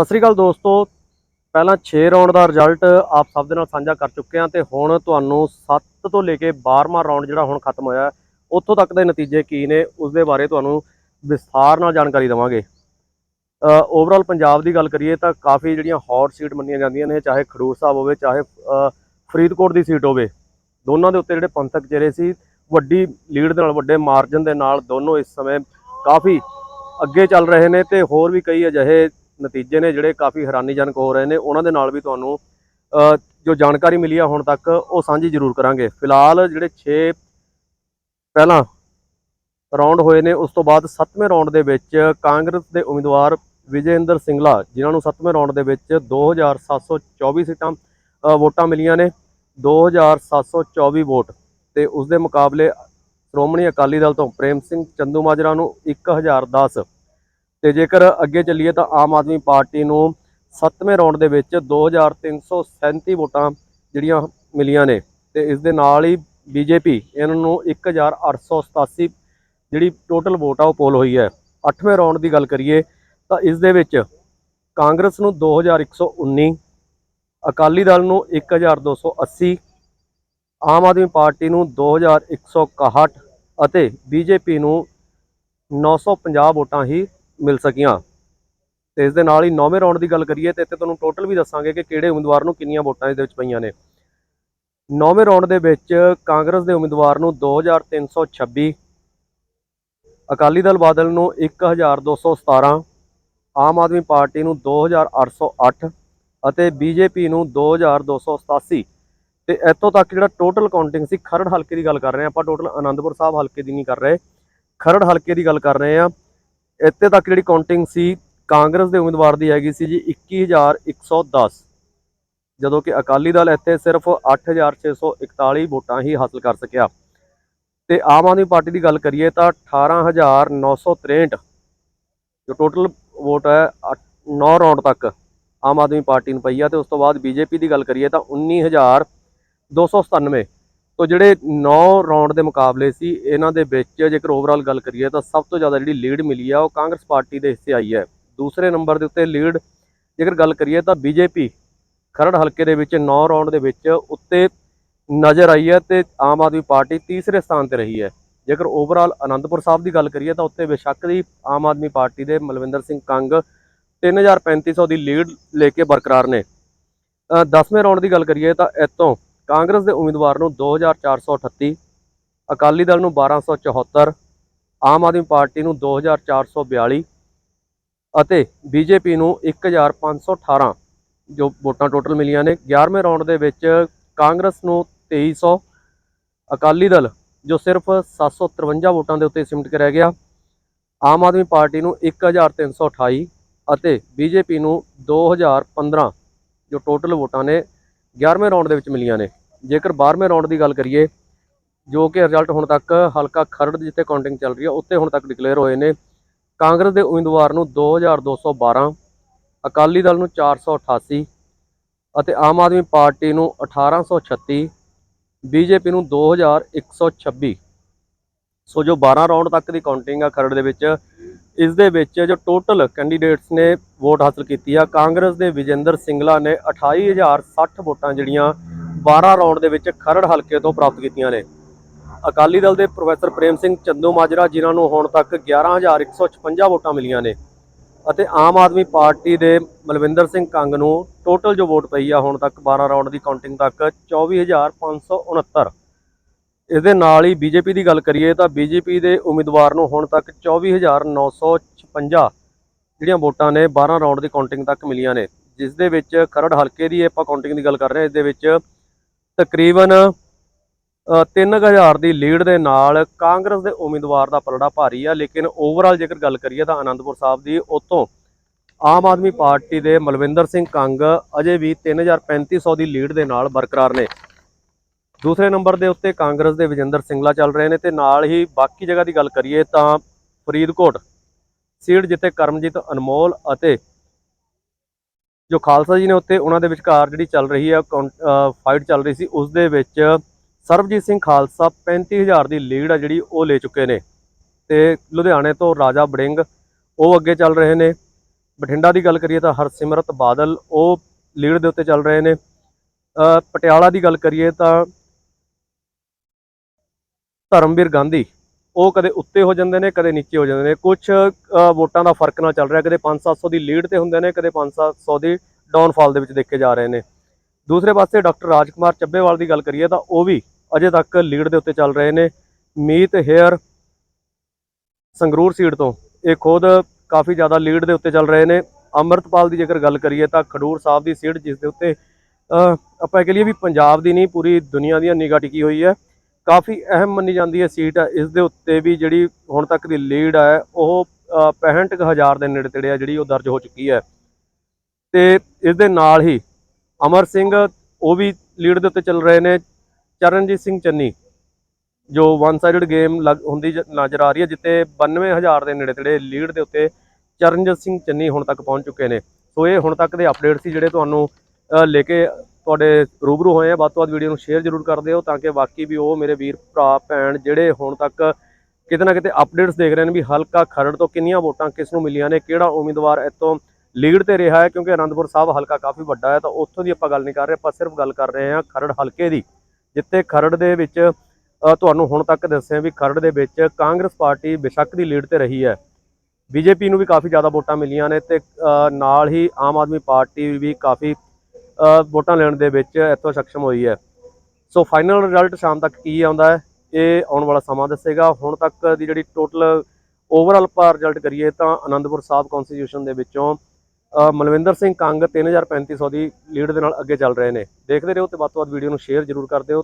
ਸਤਿ ਸ੍ਰੀ ਅਕਾਲ ਦੋਸਤੋ। ਪਹਿਲਾਂ 6 ਰਾਉਂਡ ਦਾ ਰਿਜ਼ਲਟ ਆਪ ਸਭ ਦੇ ਨਾਲ ਸਾਂਝਾ ਕਰ ਚੁੱਕੇ ਹਾਂ ਤੇ ਹੁਣ ਤੁਹਾਨੂੰ 7 ਤੋਂ ਲੈ ਕੇ 12ਵਾਂ ਰਾਉਂਡ ਜਿਹੜਾ ਹੁਣ ਖਤਮ ਹੋਇਆ ਉੱਥੋਂ ਤੱਕ ਦੇ ਨਤੀਜੇ ਕੀ ਨੇ ਉਸ ਦੇ ਬਾਰੇ ਤੁਹਾਨੂੰ ਵਿਸਥਾਰ ਨਾਲ ਜਾਣਕਾਰੀ ਦੇਵਾਂਗੇ। ਓਵਰਆਲ ਪੰਜਾਬ ਦੀ ਗੱਲ ਕਰੀਏ ਤਾਂ ਕਾਫੀ ਜਿਹੜੀਆਂ ਹੌਟ ਸੀਟ ਮੰਨੀਆਂ ਜਾਂਦੀਆਂ ਨੇ, ਚਾਹੇ ਖਡੂਰ ਸਾਹਿਬ ਹੋਵੇ, ਚਾਹੇ ਫਰੀਦਕੋਟ ਦੀ ਸੀਟ ਹੋਵੇ, ਦੋਨਾਂ ਦੇ ਉੱਤੇ ਜਿਹੜੇ ਪੰਥਕ ਚਿਹਰੇ ਸੀ, ਵੱਡੀ ਲੀਡ ਦੇ ਨਾਲ, ਵੱਡੇ ਮਾਰਜਨ ਦੇ ਨਾਲ ਦੋਨੋਂ ਇਸ ਸਮੇਂ ਕਾਫੀ ਅੱਗੇ ਚੱਲ ਰਹੇ ਨੇ ਤੇ ਹੋਰ ਵੀ ਕਈ ਅਜਿਹੇ ਨਤੀਜੇ ਨੇ ਜਿਹੜੇ ਕਾਫੀ ਹੈਰਾਨੀਜਨਕ ਹੋ ਰਹੇ ਨੇ, ਉਹਨਾਂ ਦੇ ਨਾਲ ਵੀ ਤੁਹਾਨੂੰ ਜੋ ਜਾਣਕਾਰੀ ਮਿਲੀ ਆ ਹੁਣ ਤੱਕ, ਉਹ ਸਾਂਝੀ ਜ਼ਰੂਰ ਕਰਾਂਗੇ। ਫਿਲਹਾਲ ਜਿਹੜੇ 6 ਪਹਿਲਾਂ ਰਾਉਂਡ ਹੋਏ ਨੇ, ਉਸ ਤੋਂ ਬਾਅਦ 7ਵੇਂ ਰਾਉਂਡ ਦੇ ਵਿੱਚ ਕਾਂਗਰਸ ਦੇ ਉਮੀਦਵਾਰ ਵਿਜੇਂਦਰ ਸਿੰਗਲਾ, ਜਿਨ੍ਹਾਂ ਨੂੰ 7ਵੇਂ ਰਾਉਂਡ ਦੇ ਵਿੱਚ 2724 ਸੀਟਾਂ ਵੋਟਾਂ ਮਿਲੀਆਂ ਨੇ 2724 ਵੋਟ ਤੇ ਉਸ ਦੇ ਮੁਕਾਬਲੇ ਸ਼੍ਰੋਮਣੀ ਅਕਾਲੀ ਦਲ ਤੋਂ ਪ੍ਰੇਮ ਸਿੰਘ ਚੰਦੂ ਮਾਜਰਾ ਨੂੰ 1010 ਤੇ ਜੇਕਰ ਅੱਗੇ ਚੱਲੀਏ ਤਾਂ ਆਮ ਆਦਮੀ ਪਾਰਟੀ ਨੂੰ 7ਵੇਂ ਰਾਉਂਡ ਦੇ ਵਿੱਚ 2337 ਵੋਟਾਂ ਜਿਹੜੀਆਂ ਮਿਲੀਆਂ ਨੇ ਤੇ ਇਸ ਦੇ ਨਾਲ ਹੀ ਬੀਜੇਪੀ ਇਹਨਾਂ ਨੂੰ 1887 ਜਿਹੜੀ ਟੋਟਲ ਵੋਟ ਆ ਉਹ ਪੋਲ ਹੋਈ ਹੈ। 8ਵੇਂ ਰਾਉਂਡ ਦੀ ਗੱਲ ਕਰੀਏ ਤਾਂ ਇਸ ਦੇ ਵਿੱਚ ਕਾਂਗਰਸ ਨੂੰ 2119 ਅਕਾਲੀ ਦਲ ਨੂੰ 1280 ਆਮ ਆਦਮੀ ਪਾਰਟੀ ਨੂੰ 2161 ਅਤੇ ਬੀਜੇਪੀ ਨੂੰ 950 ਵੋਟਾਂ ਹੀ ਮਿਲ ਸਕੀਆਂ। ਤੇ ਇਸ ਦੇ ਨਾਲ ਹੀ ਨੌਵੇਂ ਰਾਉਂਡ ਦੀ ਗੱਲ ਕਰੀਏ ਤੇ ਇੱਥੇ ਤੁਹਾਨੂੰ ਟੋਟਲ ਵੀ ਦੱਸਾਂਗੇ ਕਿ ਕਿਹੜੇ ਉਮੀਦਵਾਰ ਨੂੰ ਕਿੰਨੀਆਂ ਵੋਟਾਂ ਇਹਦੇ ਵਿੱਚ ਪਈਆਂ ਨੇ। ਨੌਵੇਂ ਰਾਉਂਡ ਦੇ ਵਿੱਚ ਕਾਂਗਰਸ ਦੇ ਉਮੀਦਵਾਰ ਨੂੰ 2326 ਅਕਾਲੀ ਦਲ ਬਾਦਲ ਨੂੰ 1217 ਆਮ ਆਦਮੀ ਪਾਰਟੀ ਨੂੰ 2808 ਅਤੇ ਬੀਜੇਪੀ ਨੂੰ 2287 ਤੇ ਇੱਥੋਂ ਤੱਕ ਜਿਹੜਾ ਟੋਟਲ ਕਾਊਂਟਿੰਗ ਸੀ ਖਰੜ ਹਲਕੇ ਦੀ ਗੱਲ ਕਰ ਰਹੇ ਹਾਂ ਆਪਾਂ ਟੋਟਲ ਆਨੰਦਪੁਰ ਸਾਹਿਬ ਹਲਕੇ ਦੀ ਨਹੀਂ ਕਰ ਰਹੇ। ਖਰੜ ਹਲਕੇ ਦੀ ਗੱਲ ਕਰ ਰਹੇ ਹਾਂ। ਇੱਥੇ ਤੱਕ ਜਿਹੜੀ ਕਾਊਂਟਿੰਗ ਸੀ, ਕਾਂਗਰਸ ਦੇ ਉਮੀਦਵਾਰ ਦੀ ਹੈਗੀ ਸੀ ਜੀ 21110 ਜਦੋਂ ਕਿ ਅਕਾਲੀ ਦਲ ਇੱਥੇ ਸਿਰਫ 8641 ਵੋਟਾਂ ਹੀ ਹਾਸਲ ਕਰ ਸਕਿਆ। ਤੇ ਆਮ ਆਦਮੀ ਪਾਰਟੀ ਦੀ ਗੱਲ ਕਰੀਏ ਤਾਂ 18963 ਜੋ ਟੋਟਲ ਵੋਟ ਹੈ 9 ਰਾਉਂਡ ਤੱਕ ਆਮ ਆਦਮੀ ਪਾਰਟੀ ਨੂੰ ਪਈ ਆ। ਤੇ ਉਸ ਤੋਂ ਬਾਅਦ ਬੀਜੇਪੀ ਦੀ ਗੱਲ ਕਰੀਏ ਤਾਂ 19297 ਤੋਂ ਜਿਹੜੇ 9 ਰਾਉਂਡ ਦੇ ਮੁਕਾਬਲੇ ਸੀ, ਇਹਨਾਂ ਦੇ ਵਿੱਚ ਜੇਕਰ ਓਵਰਆਲ ਗੱਲ ਕਰੀਏ ਤਾਂ ਸਭ ਤੋਂ ਜ਼ਿਆਦਾ ਜਿਹੜੀ ਲੀਡ ਮਿਲੀ ਆ, ਉਹ ਕਾਂਗਰਸ ਪਾਰਟੀ ਦੇ ਹਿੱਸੇ ਆਈ ਹੈ। ਦੂਸਰੇ ਨੰਬਰ ਦੇ ਉੱਤੇ ਲੀਡ ਜੇਕਰ ਗੱਲ ਕਰੀਏ ਤਾਂ ਬੀਜੇਪੀ ਖਰੜ ਹਲਕੇ ਦੇ ਵਿੱਚ 9 ਰਾਉਂਡ ਦੇ ਵਿੱਚ ਉੱਤੇ ਨਜ਼ਰ ਆਈ ਹੈ ਤੇ ਆਮ ਆਦਮੀ ਪਾਰਟੀ ਤੀਸਰੇ ਸਥਾਨ ਤੇ ਰਹੀ ਹੈ। ਜੇਕਰ ਓਵਰਆਲ ਅਨੰਦਪੁਰ ਸਾਹਿਬ ਦੀ ਗੱਲ ਕਰੀਏ ਤਾਂ ਉੱਤੇ ਬੇਸ਼ੱਕ ਦੀ ਆਮ ਆਦਮੀ ਪਾਰਟੀ ਦੇ ਮਲਵਿੰਦਰ ਸਿੰਘ ਕੰਗ 3350 ਦੀ ਲੀਡ ਲੈ ਕੇ ਬਰਕਰਾਰ ਨੇ। 10ਵੇਂ ਰਾਉਂਡ ਦੀ ਗੱਲ ਕਰੀਏ ਤਾਂ ਇਤੋਂ ਕਾਂਗਰਸ ਦੇ ਉਮੀਦਵਾਰ ਨੂੰ 2438 ਅਕਾਲੀ ਦਲ ਨੂੰ 1274 ਆਮ ਆਦਮੀ ਪਾਰਟੀ ਨੂੰ 2442 ਅਤੇ ਬੀਜੇਪੀ ਨੂੰ 1518 ਜੋ ਵੋਟਾਂ ਟੋਟਲ ਮਿਲੀਆਂ ਨੇ। 11ਵੇਂ ਰਾਉਂਡ ਦੇ ਵਿੱਚ ਕਾਂਗਰਸ ਨੂੰ 2300 ਅਕਾਲੀ ਦਲ ਜੋ ਸਿਰਫ 753 ਵੋਟਾਂ ਦੇ ਉੱਤੇ ਸਿਮਟ ਕੇ ਰਹਿ ਗਿਆ। ਆਮ ਆਦਮੀ ਪਾਰਟੀ ਨੂੰ 1328 ਅਤੇ ਬੀਜੇਪੀ ਨੂੰ 2015 ਜੋ ਟੋਟਲ ਵੋਟਾਂ ਨੇ 11ਵੇਂ ਰਾਉਂਡ ਦੇ ਵਿੱਚ ਮਿਲੀਆਂ ਨੇ। ਜੇਕਰ 12ਵੇਂ ਰਾਉਂਡ ਦੀ ਗੱਲ ਕਰੀਏ, ਜੋ ਕਿ ਰਿਜ਼ਲਟ ਹੁਣ ਤੱਕ ਹਲਕਾ ਖਰੜ ਜਿੱਥੇ ਕਾਊਂਟਿੰਗ ਚੱਲ ਰਹੀ ਹੈ, ਉੱਥੇ ਹੁਣ ਤੱਕ ਡਿਕਲੇਅਰ ਹੋਏ ਨੇ। ਕਾਂਗਰਸ ਦੇ ਉਮੀਦਵਾਰ ਨੂੰ 2212 ਅਕਾਲੀ ਦਲ ਨੂੰ 488 ਅਤੇ ਆਮ ਆਦਮੀ ਪਾਰਟੀ ਨੂੰ 1836 ਬੀਜੇਪੀ ਨੂੰ 2126 ਸੋ ਜੋ 12 ਰਾਉਂਡ ਤੱਕ ਦੀ ਕਾਊਂਟਿੰਗ ਆ ਖਰੜ ਦੇ ਵਿੱਚ, ਇਸ ਦੇ ਵਿੱਚ ਜੋ ਟੋਟਲ ਕੈਂਡੀਡੇਟਸ ਨੇ ਵੋਟ ਹਾਸਲ ਕੀਤੀ ਆ, ਕਾਂਗਰਸ ਦੇ ਵਿਜੇਂਦਰ ਸਿੰਗਲਾ ਨੇ 28060 ਵੋਟਾਂ ਜਿਹੜੀਆਂ 12 ਰਾਉਂਡ ਦੇ ਵਿੱਚ ਖਰੜ ਹਲਕੇ ਤੋਂ ਪ੍ਰਾਪਤ ਕੀਤੀਆਂ ਨੇ। ਅਕਾਲੀ ਦਲ ਦੇ ਪ੍ਰੋਫੈਸਰ ਪ੍ਰੇਮ ਸਿੰਘ ਚੰਦੂ ਮਾਜਰਾ, ਜਿਨ੍ਹਾਂ ਨੂੰ ਹੁਣ ਤੱਕ 11156 ਵੋਟਾਂ ਮਿਲੀਆਂ ਨੇ ਅਤੇ ਆਮ ਆਦਮੀ ਪਾਰਟੀ ਦੇ ਮਲਵਿੰਦਰ ਸਿੰਘ ਕੰਗ ਨੂੰ ਟੋਟਲ ਜੋ ਵੋਟ ਪਈ ਆ ਹੁਣ ਤੱਕ 12 ਰਾਉਂਡ ਦੀ ਕਾਊਂਟਿੰਗ ਤੱਕ 24569 ਇਸ ਦੇ ਨਾਲ ਹੀ ਬੀਜੇਪੀ ਦੀ ਗੱਲ ਕਰੀਏ ਤਾਂ ਬੀਜੇਪੀ ਦੇ ਉਮੀਦਵਾਰ ਨੂੰ ਹੁਣ ਤੱਕ 24956 ਜਿਹੜੀਆਂ ਵੋਟਾਂ ਨੇ 12 ਰਾਉਂਡ ਦੀ ਕਾਊਂਟਿੰਗ ਤੱਕ ਮਿਲੀਆਂ ਨੇ। ਜਿਸ ਦੇ ਵਿੱਚ ਖਰੜ ਹਲਕੇ ਦੀ ਆਪਾਂ ਕਾਊਂਟਿੰਗ ਦੀ ਗੱਲ ਕਰ ਰਹੇ ਹਾਂ ਇਸ ਦੇ ਵਿੱਚ ਤਕਰੀਬਨ ਅ, 3000 ਦੀ ਲੀਡ ਦੇ ਨਾਲ ਕਾਂਗਰਸ ਦੇ ਉਮੀਦਵਾਰ ਦਾ ਪਲੜਾ ਭਾਰੀ ਆ ਲੇਕਿਨ ਓਵਰਆਲ ਜੇਕਰ ਗੱਲ ਕਰੀਏ ਤਾਂ ਆਨੰਦਪੁਰ ਸਾਹਿਬ ਦੀ ਉਤੋਂ ਆਮ ਆਦਮੀ ਪਾਰਟੀ ਦੇ ਮਲਵਿੰਦਰ ਸਿੰਘ ਕੰਗ ਅਜੇ ਵੀ 3350 ਦੀ ਲੀਡ ਦੇ ਨਾਲ ਬਰਕਰਾਰ ਨੇ। ਦੂਸਰੇ ਨੰਬਰ ਦੇ ਉੱਤੇ ਕਾਂਗਰਸ ਦੇ ਵਿਜੇਂਦਰ ਸਿੰਗਲਾ ਚੱਲ ਰਹੇ ਨੇ ਤੇ ਨਾਲ ਹੀ ਬਾਕੀ ਜਗ੍ਹਾ ਦੀ ਗੱਲ ਕਰੀਏ ਤਾਂ ਫਰੀਦਕੋਟ ਸੀਟ ਜਿੱਥੇ ਕਰਮਜੀਤ ਅਨਮੋਲ ਅਤੇ ਜੋ ਖਾਲਸਾ ਜੀ ਨੇ ਉੱਤੇ ਉਹਨਾਂ ਦੇ ਵਿਚਕਾਰ ਜਿਹੜੀ ਚੱਲ ਰਹੀ ਹੈ ਫਾਈਟ ਚੱਲ ਰਹੀ ਸੀ, ਉਸ ਦੇ ਵਿੱਚ ਸਰਬਜੀਤ ਸਿੰਘ ਖਾਲਸਾ 35000 ਦੀ ਲੀਡ ਆ ਜਿਹੜੀ ਉਹ ਲੈ ਚੁੱਕੇ ਨੇ। ਤੇ ਲੁਧਿਆਣੇ ਤੋਂ ਰਾਜਾ ਬੜਿੰਗ ਉਹ ਅੱਗੇ ਚੱਲ ਰਹੇ ਨੇ। ਬਠਿੰਡਾ ਦੀ ਗੱਲ ਕਰੀਏ ਤਾਂ ਹਰਸਿਮਰਤ ਬਾਦਲ ਉਹ ਲੀਡ ਦੇ ਉੱਤੇ ਚੱਲ ਰਹੇ ਨੇ। ਪਟਿਆਲਾ ਦੀ ਗੱਲ ਕਰੀਏ ਤਾਂ ਧਰਮਵੀਰ ਗਾਂਧੀ ਉਹ ਕਦੇ ਉੱਤੇ ਹੋ ਜਾਂਦੇ ਨੇ, ਕਦੇ ਨੀਚੇ ਹੋ ਜਾਂਦੇ ਨੇ। ਕੁਝ ਵੋਟਾਂ ਦਾ ਫ਼ਰਕ ਨਾਲ ਚੱਲ ਰਿਹਾ, ਕਦੇ 5-700 ਦੀ ਲੀਡ ਤੇ ਹੁੰਦੇ ਨੇ, ਕਦੇ 5-700 ਦੀ ਡਾਊਨਫਾਲ ਦੇ ਵਿੱਚ ਦੇਖੇ ਜਾ ਰਹੇ ਨੇ। ਦੂਸਰੇ ਪਾਸੇ ਡਾਕਟਰ ਰਾਜਕੁਮਾਰ ਚੱਬੇਵਾਲ ਦੀ ਗੱਲ ਕਰੀਏ ਤਾਂ ਉਹ ਵੀ ਅਜੇ ਤੱਕ ਲੀਡ ਦੇ ਉੱਤੇ ਚੱਲ ਰਹੇ ਨੇ। ਮੀਤ ਹੇਅਰ ਸੰਗਰੂਰ ਸੀਟ ਤੋਂ, ਇਹ ਖੁਦ ਕਾਫੀ ਜ਼ਿਆਦਾ ਲੀਡ ਦੇ ਉੱਤੇ ਚੱਲ ਰਹੇ ਨੇ। ਅੰਮ੍ਰਿਤਪਾਲ ਦੀ ਜੇਕਰ ਗੱਲ ਕਰੀਏ ਤਾਂ ਖਡੂਰ ਸਾਹਿਬ ਦੀ ਸੀਟ ਜਿਸ ਦੇ ਉੱਤੇ ਆਪਾਂ ਇਹ ਕਹ ਲਈਏ ਵੀ ਪੰਜਾਬ ਦੀ ਨਹੀਂ, ਪੂਰੀ ਦੁਨੀਆ ਦੀ ਨਿਗਾਹ ਟਿਕੀ ਹੋਈ ਹੈ। ਕਾਫੀ ਅਹਿਮ ਮੰਨੀ ਜਾਂਦੀ ਹੈ ਸੀਟ ਇਸ ਦੇ ਉੱਤੇ ਵੀ ਜਿਹੜੀ ਹੁਣ ਤੱਕ ਦੀ ਲੀਡ ਹੈ ਉਹ ਅਹ, 65000 ਦੇ ਨੇੜੇ ਤੇੜੇ ਆ ਜਿਹੜੀ ਉਹ ਦਰਜ ਹੋ ਚੁੱਕੀ ਹੈ। ਤੇ ਇਸ ਦੇ ਨਾਲ ਹੀ ਅਮਰ ਸਿੰਘ ਉਹ ਵੀ ਲੀਡ ਦੇ ਉੱਤੇ ਚੱਲ ਰਹੇ ਨੇ ਚਰਨਜੀਤ ਸਿੰਘ ਚੰਨੀ ਜੋ ਵਨ ਸਾਈਡਡ ਗੇਮ ਹੁੰਦੀ ਨਜ਼ਰ ਆ ਰਹੀ ਹੈ ਜਿੱਤੇ 92000 ਦੇ ਨੇੜੇ ਤੇੜੇ ਲੀਡ ਦੇ ਉੱਤੇ ਚਰਨਜੀਤ ਸਿੰਘ ਚੰਨੀ ਹੁਣ ਤੱਕ ਪਹੁੰਚ ਚੁੱਕੇ ਨੇ। ਸੋ ਇਹ ਹੁਣ ਤੱਕ ਦੇ ਅਪਡੇਟ ਸੀ ਜਿਹੜੇ ਤੁਹਾਨੂੰ ਲੈ ਕੇ ਤੁਹਾਡੇ ਰੂਬਰੂ ਹੋਏ ਆ, ਵੱਧ ਤੋਂ ਵੱਧ ਵੀਡੀਓ ਨੂੰ ਸ਼ੇਅਰ ਜ਼ਰੂਰ ਕਰ ਦਿਓ ਤਾਂ ਕਿ ਬਾਕੀ ਵੀ ਉਹ ਮੇਰੇ ਵੀਰ, ਭਰਾ, ਭੈਣ ਜਿਹੜੇ ਹੁਣ ਤੱਕ ਕਿਤੇ ਨਾ ਕਿਤੇ ਅਪਡੇਟਸ ਦੇਖ ਰਹੇ ਨੇ ਵੀ ਹਲਕਾ ਖਰੜ ਤੋਂ ਕਿੰਨੀਆਂ ਵੋਟਾਂ ਕਿਸ ਨੂੰ ਮਿਲੀਆਂ ਨੇ, ਕਿਹੜਾ ਉਮੀਦਵਾਰ ਇੱਥੋਂ ਲੀਡ ਤੇ ਰਿਹਾ ਹੈ, ਕਿਉਂਕਿ ਅਨੰਦਪੁਰ ਸਾਹਿਬ ਹਲਕਾ ਕਾਫੀ ਵੱਡਾ ਹੈ, ਤਾਂ ਉੱਥੋਂ ਦੀ ਆਪਾਂ ਗੱਲ ਨਹੀਂ ਕਰ ਰਹੇ, ਆਪਾਂ ਸਿਰਫ ਗੱਲ ਕਰ ਰਹੇ ਹਾਂ ਖਰੜ ਹਲਕੇ ਦੀ, ਜਿੱਥੇ ਖਰੜ ਦੇ ਵਿੱਚ ਤੁਹਾਨੂੰ ਹੁਣ ਤੱਕ ਦੱਸਿਆ ਵੀ ਖਰੜ ਦੇ ਵਿੱਚ ਕਾਂਗਰਸ ਪਾਰਟੀ ਬੇਸ਼ੱਕ ਦੀ ਲੀਡ ਤੇ ਰਹੀ ਹੈ। ਬੀਜੇਪੀ ਨੂੰ ਵੀ ਕਾਫੀ ਜ਼ਿਆਦਾ ਵੋਟਾਂ ਮਿਲੀਆਂ ਨੇ ਤੇ ਨਾਲ ਹੀ ਆਮ ਆਦਮੀ ਪਾਰਟੀ ਵੀ ਕਾਫੀ ਵੋਟਾਂ ਲੈਣ ਦੇ ਵਿੱਚ ਇੱਥੋਂ ਸક્ષਮ ਹੋਈ ਹੈ। ਸੋ ਫਾਈਨਲ ਰਿਜ਼ਲਟ ਸ਼ਾਮ ਤੱਕ ਕੀ ਆਉਂਦਾ ਹੈ, ਇਹ ਆਉਣ ਵਾਲਾ ਸਮਾਂ ਦੱਸੇਗਾ। ਹੁਣ ਤੱਕ ਦੀ ਜਿਹੜੀ ਟੋਟਲ ਓਵਰਆਲ ਆਪਾਂ ਰਿਜ਼ਲਟ ਕਰੀਏ ਤਾਂ ਆਨੰਦਪੁਰ ਸਾਹਿਬ ਕਨਸਟੀਟਿਊਸ਼ਨ ਦੇ ਵਿੱਚੋਂ ਮਲਵਿੰਦਰ ਸਿੰਘ ਕੰਗ 3350 ਦੀ ਲੀਡ ਦੇ ਨਾਲ ਅੱਗੇ ਚੱਲ ਰਹੇ ਨੇ। ਦੇਖਦੇ ਰਹੋ ਤੇ ਵੱਧ ਤੋਂ ਵੱਧ ਵੀਡੀਓ ਨੂੰ ਸ਼ੇਅਰ ਜ਼ਰੂਰ ਕਰ ਦਿਓ।